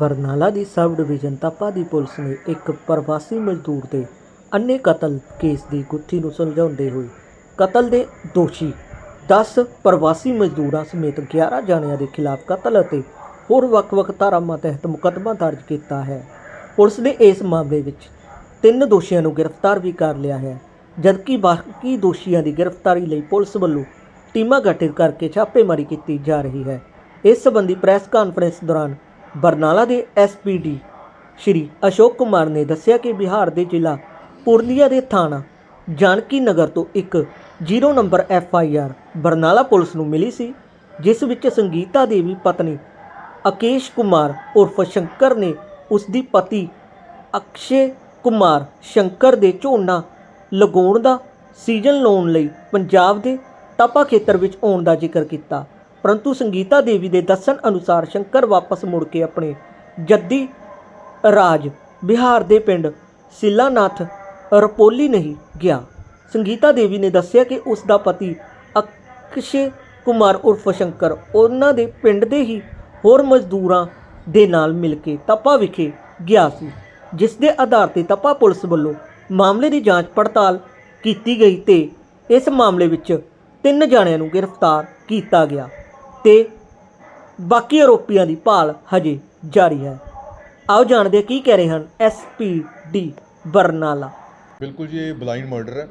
ਬਰਨਾਲਾ ਦੀ sub division Tapa ਦੀ police ਨੇ ਇੱਕ ਪ੍ਰਵਾਸੀ ਮਜ਼ਦੂਰ ਦੇ ਅੰਨੇ ਕਤਲ ਕੇਸ ਦੀ ਗੁੱਥੀ ਨੂੰ ਸੁਲਝਾਉਂਦੇ ਹੋਏ ਕਤਲ ਦੇ ਦੋਸ਼ੀ 10 ਪ੍ਰਵਾਸੀ ਮਜ਼ਦੂਰਾਂ ਸਮੇਤ 11 ਜਾਣਿਆਂ ਦੇ ਖਿਲਾਫ ਕਤਲ ਅਤੇ ਹੋਰ ਵੱਖ-ਵੱਖ ਧਾਰਾਵਾਂ ਤਹਿਤ ਮੁਕੱਦਮਾ ਦਰਜ ਕੀਤਾ ਹੈ। ਪੁਲਿਸ ਨੇ ਇਸ ਮਾਮਲੇ ਵਿੱਚ ਤਿੰਨ ਦੋਸ਼ੀਆਂ ਨੂੰ ਗ੍ਰਿਫਤਾਰ ਵੀ ਕਰ ਲਿਆ ਹੈ, ਜਦਕਿ ਬਾਕੀ ਦੋਸ਼ੀਆਂ ਦੀ ਗ੍ਰਿਫਤਾਰੀ ਲਈ ਪੁਲਿਸ ਵੱਲੋਂ ਟੀਮਾਂ ਗਠਿਤ ਕਰਕੇ ਛਾਪੇਮਾਰੀ ਕੀਤੀ ਜਾ ਰਹੀ ਹੈ। ਇਸ ਸੰਬੰਧੀ ਪ੍ਰੈਸ ਕਾਨਫਰੰਸ ਦੌਰਾਨ ਬਰਨਾਲਾ ਦੇ ਐਸਪੀਡੀ ਸ਼੍ਰੀ ਅਸ਼ੋਕ ਕੁਮਾਰ ਨੇ ਦੱਸਿਆ ਕਿ ਬਿਹਾਰ ਦੇ ਜ਼ਿਲ੍ਹਾ ਪੂਰਨੀਆ ਦੇ ਥਾਣਾ ਜਾਨਕੀ ਨਗਰ ਤੋਂ ਇੱਕ 0 number F I R Barnala police ਨੂੰ ਮਿਲੀ ਸੀ, ਜਿਸ ਵਿੱਚ ਸੰਗੀਤਾ ਦੇਵੀ ਪਤਨੀ ਅਕੇਸ਼ ਕੁਮਾਰ ਉਰਫ ਸ਼ੰਕਰ ਨੇ ਉਸ ਦੀ ਪਤੀ ਅਕਸ਼ੇ ਕੁਮਾਰ ਸ਼ੰਕਰ ਦੇ ਝੋਨਾ ਲਗਾਉਣ ਦਾ ਸੀਜ਼ਨ ਲਾਉਣ ਲਈ ਪੰਜਾਬ ਦੇ ਤਪਾ ਖੇਤਰ ਵਿੱਚ ਆਉਣ ਦਾ ਜ਼ਿਕਰ ਕੀਤਾ। ਪਰੰਤੂ ਸੰਗੀਤਾ ਦੇਵੀ ਦੇ ਦੱਸਣ ਅਨੁਸਾਰ ਸ਼ੰਕਰ ਵਾਪਸ ਮੁੜ ਕੇ ਆਪਣੇ ਜੱਦੀ ਰਾਜ ਬਿਹਾਰ ਦੇ ਪਿੰਡ ਸਿਲਾਨਾਥ ਰਪੋਲੀ ਨਹੀਂ ਗਿਆ। ਸੰਗੀਤਾ ਦੇਵੀ ਨੇ ਦੱਸਿਆ ਕਿ ਉਸ ਦਾ ਪਤੀ ਅਕਸ਼ੇ ਕੁਮਾਰ ਉਰਫ ਸ਼ੰਕਰ ਉਹਨਾਂ ਦੇ ਪਿੰਡ ਦੇ ਹੀ ਹੋਰ ਮਜ਼ਦੂਰਾਂ ਦੇ ਨਾਲ ਮਿਲ ਕੇ ਤਪਾ ਵਿਖੇ ਗਿਆ ਸੀ, ਜਿਸ ਦੇ ਆਧਾਰ ਤੇ ਤਪਾ ਪੁਲਿਸ ਵੱਲੋਂ ਮਾਮਲੇ ਦੀ ਜਾਂਚ ਪੜਤਾਲ ਕੀਤੀ ਗਈ ਤੇ ਇਸ ਮਾਮਲੇ ਵਿੱਚ ਤਿੰਨ ਜਣਿਆਂ ਨੂੰ ਗ੍ਰਿਫਤਾਰ ਕੀਤਾ ਗਿਆ। ਤੇ ਬਾਕੀ ਆਰੋਪੀਆਂ ਦੀ ਭਾਲ ਹਜੇ ਜਾਰੀ ਹੈ। ਆਓ ਜਾਣਦੇ ਹਾਂ ਕੀ ਕਹਿ ਰਹੇ ਹਨ ਐਸਪੀਡੀ ਬਰਨਾਲਾ। ਬਿਲਕੁਲ ਜੀ ਇਹ ਬਲਾਈਂਡ ਮਰਡਰ ਹੈ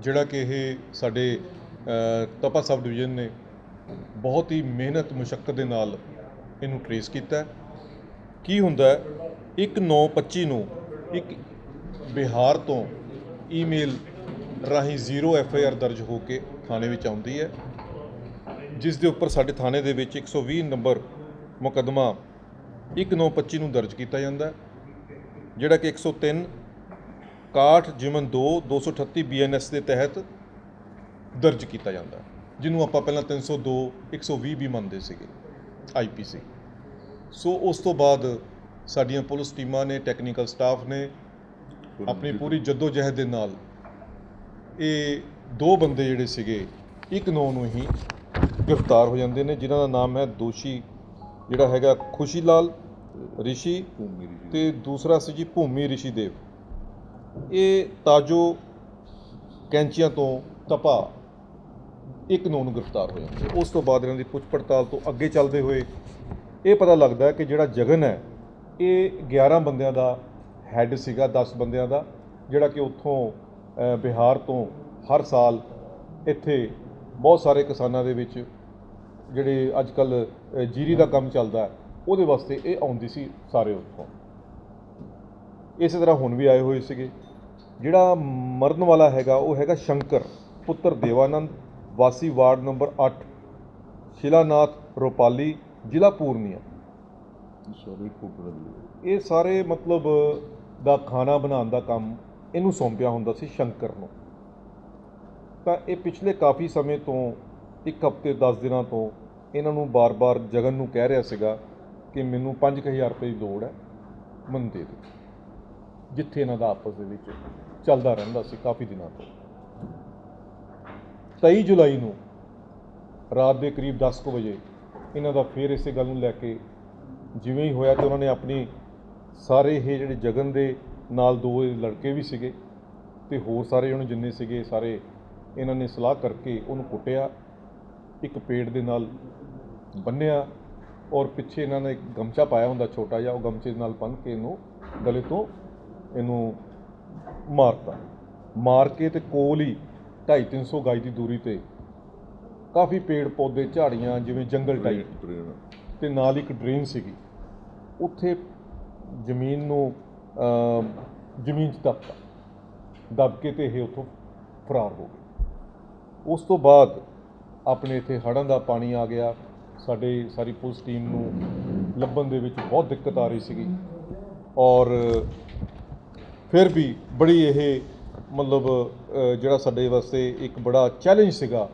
ਜਿਹੜਾ ਕਿ ਇਹ ਸਾਡੇ ਅ, ਤਪਾ ਸਬ ਡਿਵੀਜ਼ਨ ਨੇ ਬਹੁਤ ਹੀ ਮਿਹਨਤ ਮੁਸ਼ਕਲ ਦੇ ਨਾਲ ਇਹਨੂੰ ਟਰੇਸ ਕੀਤਾ ਹੈ। ਕੀ ਹੁੰਦਾ ਹੈ 1925 ਨੂੰ ਇੱਕ ਬਿਹਾਰ ਤੋਂ ਈਮੇਲ ਰਾਹੀਂ ਜ਼ੀਰੋ ਐਫ ਆਈ ਆਰ ਦਰਜ ਹੋ ਕੇ ਥਾਣੇ ਵਿੱਚ ਆਉਂਦੀ ਹੈ। ਜਿਸ ਦੇ ਉੱਪਰ ਸਾਡੇ ਥਾਣੇ ਦੇ ਵਿੱਚ 120 ਨੰਬਰ ਮੁਕੱਦਮਾ 1925 ਨੂੰ ਦਰਜ ਕੀਤਾ ਜਾਂਦਾ ਜਿਹੜਾ ਕਿ 103 61 ਜਿਮਨ 2 238 ਬੀਐਨਐਸ ਦੇ ਤਹਿਤ ਦਰਜ ਕੀਤਾ ਜਾਂਦਾ ਜਿਹਨੂੰ ਆਪਾਂ ਪਹਿਲਾਂ 302 120 ਵੀ ਮੰਨਦੇ ਸੀਗੇ ਆਈਪੀਸੀ ਸੋ। ਉਸ ਤੋਂ ਬਾਅਦ ਸਾਡੀਆਂ ਪੁਲਿਸ ਟੀਮਾਂ ਨੇ, ਟੈਕਨੀਕਲ ਸਟਾਫ ਨੇ, ਆਪਣੀ ਪੂਰੀ ਜਹਿਦ ਦੇ ਨਾਲ ਇਹ ਦੋ ਬੰਦੇ ਜਿਹੜੇ ਸੀਗੇ, ਇੱਕ ਨੌ ਨੂੰ ਹੀ ਗ੍ਰਿਫਤਾਰ ਹੋ ਜਾਂਦੇ ਨੇ ਜਿਨ੍ਹਾਂ ਦਾ ਨਾਮ ਹੈ ਦੋਸ਼ੀ ਜਿਹੜਾ ਹੈਗਾ ਖੁਸ਼ੀ ਲਾਲ ਰਿਸ਼ੀ ਤੇ ਦੂਸਰਾ ਸੀ ਜੀ ਭੂਮੀ ਰਿਸ਼ੀ ਦੇਵ। ਇਹ ਤਾਜੋ ਕੈਂਚੀਆਂ ਤੋਂ ਤਪਾ ਇੱਕ ਨੂੰ ਨੂੰ ਗ੍ਰਿਫਤਾਰ ਹੋ ਜਾਂਦੇ ਉਸ ਤੋਂ ਬਾਅਦ ਇਹਨਾਂ ਦੀ ਪੁੱਛ ਪੜਤਾਲ ਤੋਂ ਅੱਗੇ ਚੱਲਦੇ ਹੋਏ ਇਹ ਪਤਾ ਲੱਗਦਾ ਕਿ ਜਿਹੜਾ ਜਗਨ ਹੈ ਇਹ 11 ਬੰਦਿਆਂ ਦਾ ਹੈੱਡ ਸੀਗਾ 10 ਬੰਦਿਆਂ ਦਾ ਜਿਹੜਾ ਕਿ ਉੱਥੋਂ ਬਿਹਾਰ ਤੋਂ ਹਰ ਸਾਲ ਇੱਥੇ ਬਹੁਤ ਸਾਰੇ ਕਿਸਾਨਾਂ ਦੇ ਵਿੱਚ ਜਿਹੜੇ ਅੱਜ ਕੱਲ ਜੀਰੀ ਦਾ ਕੰਮ ਚੱਲਦਾ ਉਹਦੇ ਵਾਸਤੇ ਇਹ ਆਉਂਦੀ ਸੀ ਸਾਰੇ ਉੱਥੋਂ। ਇਸੇ ਤਰ੍ਹਾਂ ਹੁਣ ਵੀ ਆਏ ਹੋਏ ਸੀਗੇ। ਜਿਹੜਾ ਮਰਨ ਵਾਲਾ ਹੈਗਾ ਉਹ ਹੈਗਾ ਸ਼ੰਕਰ ਪੁੱਤਰ ਦੇਵਾਨੰਦ ਵਾਸੀ ਵਾਰਡ ਨੰਬਰ 8 ਸ਼ਿਲਾਨਾਥ ਰੋਪਾਲੀ ਜ਼ਿਲ੍ਹਾ ਪੂਰਨੀਆ। ਇਹ ਸਾਰੇ ਮਤਲਬ ਦਾ ਖਾਣਾ ਬਣਾਉਣ ਦਾ ਕੰਮ ਇਹਨੂੰ ਸੌਂਪਿਆ ਹੁੰਦਾ ਸੀ ਸ਼ੰਕਰ ਨੂੰ। ਤਾਂ ਇਹ ਪਿਛਲੇ ਕਾਫੀ ਸਮੇਂ ਤੋਂ ਇੱਕ ਹਫ਼ਤੇ 10 ਦਿਨਾਂ ਤੋਂ ਇਹਨਾਂ ਨੂੰ ਬਾਰ-ਬਾਰ ਜਗਨ ਨੂੰ ਕਹਿ ਰਿਹਾ ਸੀਗਾ ਕਿ ਮੈਨੂੰ 5000 ਰੁਪਏ ਦੀ ਲੋੜ ਹੈ, ਮੈਨੂੰ ਦੇ ਦੇ ਜਿੱਥੇ ਇਹਨਾਂ ਦਾ ਆਪਸ ਦੇ ਵਿੱਚ ਚੱਲਦਾ ਰਹਿੰਦਾ ਸੀ ਕਾਫੀ ਦਿਨਾਂ ਤੋਂ। 23 ਜੁਲਾਈ ਨੂੰ ਰਾਤ ਦੇ ਕਰੀਬ 10 ਕੁ ਵਜੇ ਇਹਨਾਂ ਦਾ ਫੇਰ ਇਸੇ ਗੱਲ ਨੂੰ ਲੈ ਕੇ ਜਿਵੇਂ ਹੀ ਹੋਇਆ ਤੇ ਉਹਨਾਂ ਨੇ ਆਪਣੀ ਸਾਰੇ ਇਹ ਜਿਹੜੇ ਜਗਨ ਦੇ ਨਾਲ ਦੋ ਲੜਕੇ ਵੀ ਸੀਗੇ ਤੇ ਹੋਰ ਸਾਰੇ ਉਹਨੂੰ ਜਿੰਨੇ ਸੀਗੇ, ਸਾਰੇ ਇਹਨਾਂ ਨੇ ਸਲਾਹ ਕਰਕੇ ਉਹਨੂੰ ਕੁੱਟਿਆ। ਇੱਕ ਪੇੜ ਦੇ ਨਾਲ ਬੰਨਿਆ ਔਰ ਪਿੱਛੇ ਇਹਨਾਂ ਨੇ ਇੱਕ ਗਮਛਾ ਪਾਇਆ ਹੁੰਦਾ ਛੋਟਾ ਜਿਹਾ ਉਹ ਗਮਛੇ ਨਾਲ ਬੰਨ੍ਹ ਕੇ ਇਹਨੂੰ ਗਲੇ ਤੋਂ ਇਹਨੂੰ ਮਾਰਤਾ। ਮਾਰ ਕੇ ਤੇ ਕੋਲ ਹੀ 250 300 ਗਜ ਦੀ ਦੂਰੀ ਤੇ ਕਾਫੀ ਪੇੜ ਪੌਦੇ ਝਾੜੀਆਂ ਜਿਵੇਂ ਜੰਗਲ ਟਾਈਪ ਤੇ ਨਾਲ ਇੱਕ ਡਰੇਨ ਸੀਗੀ। ਉੱਥੇ ਜ਼ਮੀਨ ਨੂੰ ਜ਼ਮੀਨ 'ਚ ਦੱਬਤਾ। ਦੱਬ ਕੇ ਤੇ ਇਹ ਉੱਥੋਂ ਫਰਾਰ ਹੋ ਗਏ। ਉਸ ਤੋਂ ਬਾਅਦ ਆਪਣੇ ਇੱਥੇ ਹੜ੍ਹਾਂ ਦਾ ਪਾਣੀ ਆ ਗਿਆ। ਸਾਡੇ, ਸਾਰੀ ਪੁਲਿਸ ਟੀਮ ਨੂੰ ਲੱਭਣ ਦੇ ਵਿੱਚ ਬਹੁਤ ਦਿੱਕਤ ਆ ਰਹੀ ਸੀਗੀ। ਔਰ ਫਿਰ ਵੀ ਬੜੀ ਇਹ ਮਤਲਬ ਜਿਹੜਾ ਸਾਡੇ ਵਾਸਤੇ ਇੱਕ ਬੜਾ ਚੈਲੰਜ ਸੀਗਾ।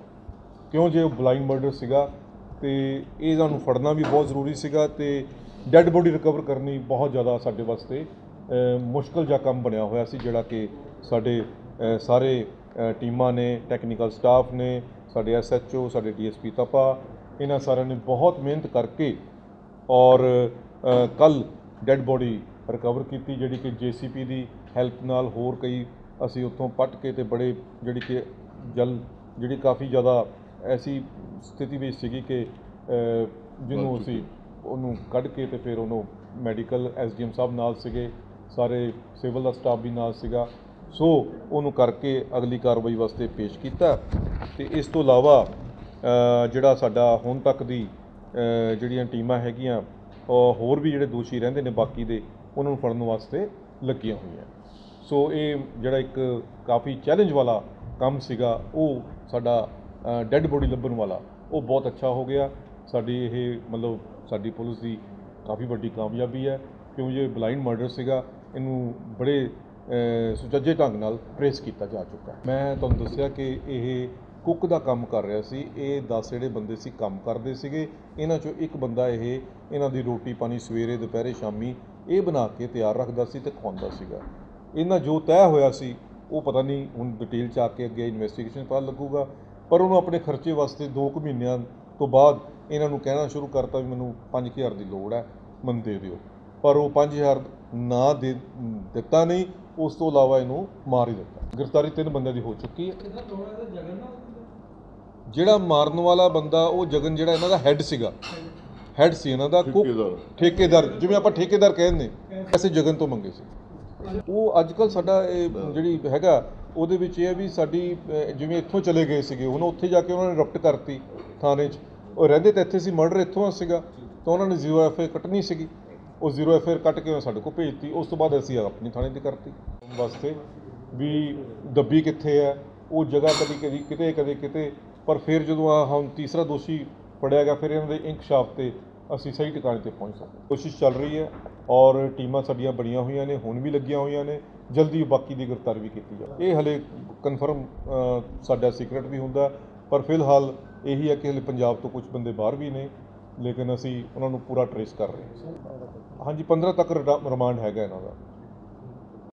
ਕਿਉਂ ਜੇ ਉਹ ਬਲਾਈਂਡ ਮਰਡਰ ਸੀਗਾ, ਤੇ ਇਹਨਾਂ ਨੂੰ ਫੜਨਾ ਵੀ ਬਹੁਤ ਜ਼ਰੂਰੀ ਸੀਗਾ ਤੇ ਡੈੱਡ ਬੋਡੀ ਰਿਕਵਰ ਕਰਨੀ ਬਹੁਤ ਜ਼ਿਆਦਾ ਸਾਡੇ ਵਾਸਤੇ ਮੁਸ਼ਕਲ ਜਿਹਾ ਕੰਮ ਬਣਿਆ ਹੋਇਆ ਸੀ, ਜਿਹੜਾ ਕਿ ਸਾਡੇ ਸਾਰੇ ਟੀਮਾਂ ਨੇ ਟੈਕਨੀਕਲ ਸਟਾਫ ਨੇ ਸਾਡੇ ਐਸਐਚਓ ਸਾਡੇ ਡੀਐਸਪੀ ਤਪਾ ਇਹਨਾਂ ਸਾਰਿਆਂ ਨੇ ਬਹੁਤ ਮਿਹਨਤ ਕਰਕੇ ਔਰ ਕੱਲ ਡੈੱਡ ਬੋਡੀ ਰਿਕਵਰ ਕੀਤੀ ਜਿਹੜੀ ਕਿ ਜੀਸੀਪੀ ਦੀ ਹੈਲਪ ਨਾਲ ਹੋਰ ਕਈ ਅਸੀਂ ਉੱਥੋਂ ਪੱਟ ਕੇ ਤੇ ਬੜੇ ਜਿਹੜੀ ਕਿ ਜਲ ਜਿਹੜੀ ਕਾਫੀ ਜ਼ਿਆਦਾ ਐਸੀ ਸਥਿਤੀ ਵਿੱਚ ਸੀਗੀ ਕਿ ਜਿਹਨੂੰ ਅਸੀਂ ਉਹਨੂੰ ਕੱਢ ਕੇ ਤੇ ਫਿਰ ਉਹਨੂੰ ਮੈਡੀਕਲ ਐਸਡੀਐਮ ਸਾਹਿਬ ਨਾਲ ਸੀਗੇ ਸਾਰੇ ਸਿਵਲ ਦਾ ਸਟਾਫ ਵੀ ਨਾਲ ਸੀਗਾ। ਸੋ ਉਹਨੂੰ ਕਰਕੇ ਅਗਲੀ ਕਾਰਵਾਈ ਵਾਸਤੇ ਪੇਸ਼ ਕੀਤਾ। ਤੇ ਇਸ ਤੋਂ ਇਲਾਵਾ ਜਿਹੜਾ ਸਾਡਾ ਹੁਣ ਤੱਕ ਦੀ ਜਿਹੜੀਆਂ ਟੀਮਾਂ ਹੈਗੀਆਂ ਹੋਰ ਵੀ ਜਿਹੜੇ ਦੋਸ਼ੀ ਰਹਿੰਦੇ ਨੇ ਬਾਕੀ ਦੇ, ਉਹਨਾਂ ਨੂੰ ਫੜਨ ਵਾਸਤੇ ਲੱਗੀਆਂ ਹੋਈਆਂ। ਸੋ ਇਹ ਜਿਹੜਾ ਇੱਕ ਕਾਫੀ ਚੈਲੰਜ ਵਾਲਾ ਕੰਮ ਸੀਗਾ, ਉਹ ਸਾਡਾ ਡੈੱਡ ਬੋਡੀ ਲੱਭਣ ਵਾਲਾ, ਉਹ ਬਹੁਤ ਅੱਛਾ ਹੋ ਗਿਆ। ਸਾਡੀ ਇਹ, ਮਤਲਬ ਸਾਡੀ ਪੁਲਿਸ ਦੀ ਕਾਫੀ ਵੱਡੀ ਕਾਮਯਾਬੀ ਹੈ। ਕਿਉਂਕਿ ਇਹ ਬਲਾਈਂਡ ਮਰਡਰ ਸੀਗਾ, ਇਹਨੂੰ ਬੜੇ ਸੁਚੱਜੇ ਢੰਗ ਨਾਲ ਟ੍ਰੇਸ ਕੀਤਾ ਜਾ ਚੁੱਕਾ ਹੈ। ਮੈਂ ਤੁਹਾਨੂੰ ਦੱਸਿਆ ਕਿ ਇਹ ਕੁੱਕ ਦਾ ਕੰਮ ਕਰ ਰਿਹਾ ਸੀ। ਇਹ 10 ਜਿਹੜੇ ਬੰਦੇ ਸੀ ਕੰਮ ਕਰਦੇ ਸੀਗੇ। ਇਹਨਾਂ ਚੋਂ ਇੱਕ ਬੰਦਾ ਇਹ ਇਹਨਾਂ ਦੀ ਰੋਟੀ ਪਾਣੀ ਸਵੇਰੇ, ਦੁਪਹਿਰੇ, ਸ਼ਾਮੀ ਇਹ ਬਣਾ ਕੇ ਤਿਆਰ ਰੱਖਦਾ ਸੀ ਤੇ ਖਵਾਉਂਦਾ ਸੀਗਾ। ਇਹਨਾਂ ਜੋ ਤੈਅ ਹੋਇਆ ਸੀ, ਉਹ ਪਤਾ ਨਹੀਂ ਹੁਣ ਡਿਟੇਲ ਚ ਆ ਕੇ ਅੱਗੇ ਇਨਵੈਸਟੀਗੇਸ਼ਨ ਪਤਾ ਲੱਗੂਗਾ। ਪਰ ਉਹਨੂੰ ਆਪਣੇ ਖਰਚੇ ਵਾਸਤੇ 2 ਕੁ ਮਹੀਨਿਆਂ ਤੋਂ ਬਾਅਦ ਇਹਨਾਂ ਨੂੰ ਕਹਿਣਾ ਸ਼ੁਰੂ ਕਰਤਾ ਵੀ ਮੈਨੂੰ 5000 ਦੀ ਲੋੜ ਹੈ, ਮੈਨੂੰ ਦੇ ਦਿਓ। ਪਰ ਉਹ 5000 ਨਾ ਦੇ, ਦਿੱਤਾ ਨਹੀਂ। ਉਸ ਤੋਂ ਇਲਾਵਾ ਇਹਨੂੰ ਮਾਰ ਹੀ ਦਿੱਤਾ। ਗ੍ਰਿਫਤਾਰੀ ਤਿੰਨ ਬੰਦਿਆਂ ਦੀ ਹੋ ਚੁੱਕੀ ਹੈ। ਜਿਹੜਾ ਮਾਰਨ ਵਾਲਾ ਬੰਦਾ ਉਹ ਜਗਨ ਜਿਹੜਾ ਇਹਨਾਂ ਦਾ ਹੈੱਡ ਸੀਗਾ। ਹੈੱਡ ਸੀ ਇਹਨਾਂ ਦਾ ਕੁੱਕ ਠੇਕੇਦਾਰ। ਜਿਵੇਂ ਆਪਾਂ ਠੇਕੇਦਾਰ ਕਹਿੰਦੇ ਅਸੀਂ ਜਗਨ ਤੋਂ ਮੰਗੇ ਸੀ। ਉਹ ਅੱਜ ਕੱਲ ਸਾਡਾ ਇਹ ਜਿਹੜੀ ਹੈਗਾ ਉਹਦੇ ਵਿੱਚ ਇਹ ਹੈ ਵੀ ਸਾਡੀ ਅਹ, ਜਿਵੇਂ ਇੱਥੋਂ ਚਲੇ ਗਏ ਸੀਗੇ ਹੁਣ ਉੱਥੇ ਜਾ ਕੇ ਉਹਨਾਂ ਨੇ ਰਪਟ ਕਰਤੀ ਥਾਣੇ 'ਚ। ਉਹ ਰਹਿੰਦੇ ਤਾਂ ਇੱਥੇ ਸੀ ਮਰਡਰ ਇੱਥੋਂ ਸੀਗਾ। ਤਾਂ ਉਹਨਾਂ ਨੇ ਜ਼ੀਰੋ ਐਫ ਕੱਟਣੀ ਸੀਗੀ। ਉਹ ਜ਼ੀਰੋ ਐਫ ਕੱਟ ਕੇ ਉਹ ਸਾਡੇ ਕੋਲ ਭੇਜਤੀ। ਉਸ ਤੋਂ ਬਾਅਦ ਅਸੀਂ ਆਪਣੀ ਥਾਣੇ ਦੀ ਕਰਤੀ। ਵਾਸਤੇ ਵੀ ਦੱਬੀ ਕਿੱਥੇ ਹੈ, ਉਹ ਜਗ੍ਹਾ ਕਦੀ ਕਦੀ ਕਿਤੇ, ਕਦੇ ਕਿਤੇ। ਪਰ ਫਿਰ ਜਦੋਂ ਆ ਹੁਣ ਤੀਸਰਾ ਦੋਸ਼ੀ ਫੜਿਆ ਗਿਆ, ਫਿਰ ਇਹਨਾਂ ਦੇ ਇਨਕਸ਼ਾਫ ਤੇ ਅਸੀਂ ਸਹੀ ਟਿਕਾਣੇ ਤੇ ਪਹੁੰਚ ਸਕਦੇ ਕੋਸ਼ਿਸ਼ ਚੱਲ ਰਹੀ ਹੈ ਔਰ ਟੀਮਾਂ ਸਾਡੀਆਂ ਬਣੀਆਂ ਹੋਈਆਂ ਨੇ, ਹੁਣ ਵੀ ਲੱਗੀਆਂ ਹੋਈਆਂ ਨੇ। ਜਲਦੀ ਬਾਕੀ ਦੀ ਗ੍ਰਿਫਤਾਰੀ ਵੀ ਕੀਤੀ ਜਾਵੇ। ਇਹ ਹਲੇ ਕਨਫਰਮ ਸਾਡਾ ਸੀਕ੍ਰੇਟ ਵੀ ਹੁੰਦਾ। ਪਰ ਫਿਲਹਾਲ ਇਹੀ ਹੈ ਕਿ ਹਲੇ ਪੰਜਾਬ ਤੋਂ ਕੁਝ ਬੰਦੇ ਬਾਹਰ ਵੀ ਨੇ। ਲੇਕਿਨ ਅਸੀਂ ਉਹਨਾਂ ਨੂੰ ਪੂਰਾ ਟਰੇਸ ਕਰ ਰਹੇ ਹਾਂ। ਹਾਂਜੀ 15 ਤੱਕ ਰਿਮਾਂਡ ਹੈਗਾ ਇਹਨਾਂ ਦਾ।